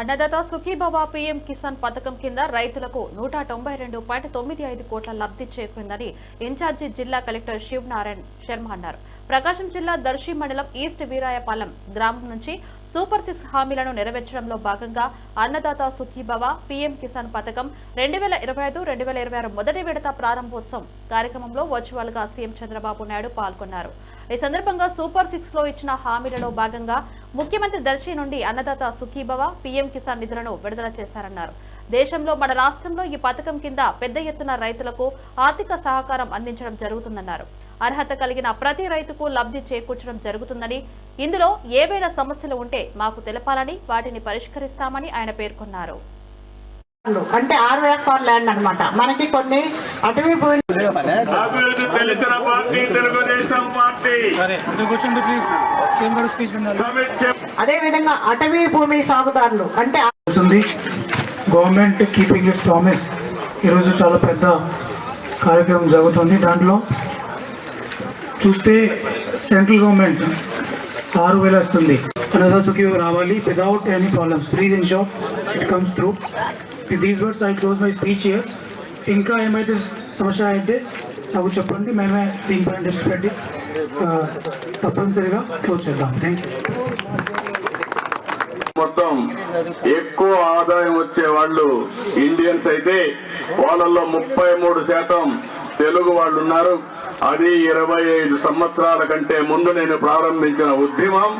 Annadata Sukhibhava PM Kisan పథకం కింద రైతులకు నూట తొంభై రెండు పాయింట్ తొమ్మిది ఐదు కోట్ల లబ్ధి చేకూరిందని ఇన్ఛార్జి జిల్లా కలెక్టర్ శివ్ నారాయణ్ శర్మ అన్నారు. ప్రకాశం జిల్లా దర్శి మండలం ఈస్ట్ వీరాయపాలెం గ్రామం నుంచి సూపర్ సిక్స్ హామీలను నెరవేర్చడంలో భాగంగా అన్నదాత సుఖీభవ పీఎం కిసాన్ పథకం రెండు వేల ఇరవై ఐదు రెండు వేల ఇరవై ఆరు మొదటి విడత ప్రారంభోత్సవం కార్యక్రమంలో వర్చువల్గా సీఎం చంద్రబాబు నాయుడు పాల్గొన్నారు. ఈ సందర్భంగా సూపర్ సిక్స్లో ఇచ్చిన హామీలలో భాగంగా ముఖ్యమంత్రి దర్శి నుండి అన్నదాత సుఖీభవ పీఎం కిసాన్ నిధులను విడుదల చేశారన్నారు. దేశంలో మన రాష్ట్రంలో ఈ పథకం కింద పెద్ద ఎత్తున రైతులకు ఆర్థిక సహకారం అందించడం జరుగుతుందన్నారు. అర్హత కలిగిన ప్రతి రైతుకు లబ్ధి చేకూర్చడం జరుగుతుందని ఇందులో ఏవైనా సమస్యలు ఉంటే మాకు తెలపాలని వాటిని పరిష్కరిస్తామని ఆయన పేర్కొన్నారు. అంటే ఆరు ఎకరాల ల్యాండ్ అన్నమాట. మనకి కొన్ని అటవీ సమీక్ష అదే విధంగా అటవీ భూమి సాగుదారులు. అంటే గవర్నమెంట్ కీపింగ్ ఇట్స్ ప్రామిస్ ఈరోజు చాలా పెద్ద కార్యక్రమం జరుగుతుంది దాంట్లో. చూస్తే సెంట్రల్ గవర్నమెంట్ ఆరు వేలు వస్తుంది రావాలి. Without any problems please ensure it comes through these words I close my speech here ఇంకా ఏమైతే సమస్య అయితే నాకు చెప్పండి మేమే దీనిపైన దృష్టి పెట్టి తప్పనిసరిగా క్లోజ్ చేద్దాం. థ్యాంక్ మొత్తం ఎక్కువ ఆదాయం వచ్చే వాళ్ళు ఇండియన్స్ అయితే వాళ్ళల్లో ముప్పై మూడు శాతం తెలుగు వాళ్ళు ఉన్నారు. అది ఇరవై ఐదు సంవత్సరాల కంటే ముందు నేను ప్రారంభించిన ఉద్యమం.